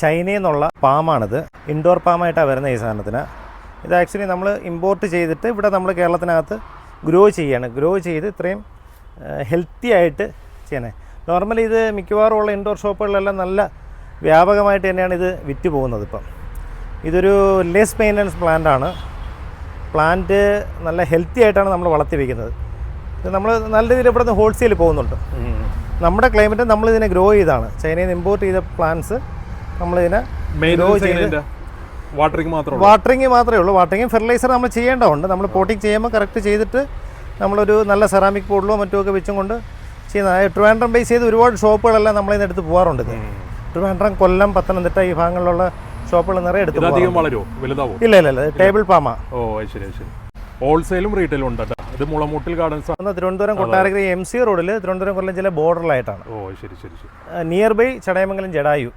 ചൈനയിൽ നിന്നുള്ള പാമാണിത്. ഇൻഡോർ പാമായിട്ടാണ് വരുന്നത് ഈ സാധനത്തിന്. ഇത് ആക്ച്വലി നമ്മൾ ഇമ്പോർട്ട് ചെയ്തിട്ട് ഇവിടെ നമ്മൾ കേരളത്തിനകത്ത് ഗ്രോ ചെയ്യാണ്. ഗ്രോ ചെയ്ത് ഇത്രയും ഹെൽത്തി ആയിട്ട് ചെയ്യണേ. നോർമലി ഇത് മിക്കവാറും ഉള്ള ഇൻഡോർ ഷോപ്പുകളിലെല്ലാം നല്ല വ്യാപകമായിട്ട് തന്നെയാണ് ഇത് വിറ്റ് പോകുന്നത് ഇപ്പം. ഇതൊരു ലെസ് മെയിന്റനൻസ് പ്ലാന്റ് ആണ്. പ്ലാന്റ് നല്ല ഹെൽത്തി ആയിട്ടാണ് നമ്മൾ വളർത്തി വയ്ക്കുന്നത് ഇത് നമ്മൾ നല്ല രീതിയിൽ ഇവിടെ നിന്ന് ഹോൾസെയിൽ പോകുന്നുണ്ട്. നമ്മുടെ ക്ലൈമറ്റ് നമ്മൾ ഇതിനെ ഗ്രോ ചെയ്താണ്. ചൈനയിൽ നിന്ന് ഇമ്പോർട്ട് ചെയ്ത പ്ലാന്റ്സ് നമ്മളിതിനെ വാട്ടറിങ് മാത്രമേ ഉള്ളൂ? വാട്ടറിങ് മാത്രമേ ഉള്ളൂ. വാട്ടറിങ് ഫെർട്ടിലൈസർ നമ്മൾ ചെയ്യേണ്ടതുണ്ട്. നമ്മൾ പോട്ടിങ് ചെയ്യുമ്പോൾ കറക്റ്റ് ചെയ്തിട്ട് നമ്മളൊരു നല്ല സെറാമിക് പോഡിലോ മറ്റോ ഒക്കെ വെച്ചും കൊണ്ട് ചെയ്യുന്ന ട്രിവാൻഡ്രം ബേസ് ചെയ്ത് ഒരുപാട് ഷോപ്പുകളെല്ലാം നമ്മളിന്ന് എടുത്ത് പോകാറുണ്ട് ട്രിവാൻഡ്രം കൊല്ലം പത്തനംതിട്ട ഈ ഭാഗങ്ങളിലുള്ള ഷോപ്പുകൾ നിറയെ എടുത്ത് ഇല്ല ഇല്ല ഇല്ല. ടേബിൾ പാമ ഓ ശരി ശരി. ഹോൾസെയിലും റീറ്റെയിലും ഉണ്ട് ഇത് മുളമൂട്ടിൽ ഗാർഡൻസ് ആണ് തിരുവനന്തപുരം കൊട്ടാരക്കര എം സി റോഡിൽ തിരുവനന്തപുരം കൊല്ലം ജില്ല ബോർഡറിലായിട്ടാണ് ഓ ശരി ശരി ശരി. Near by Chadayamangalam Jatayu.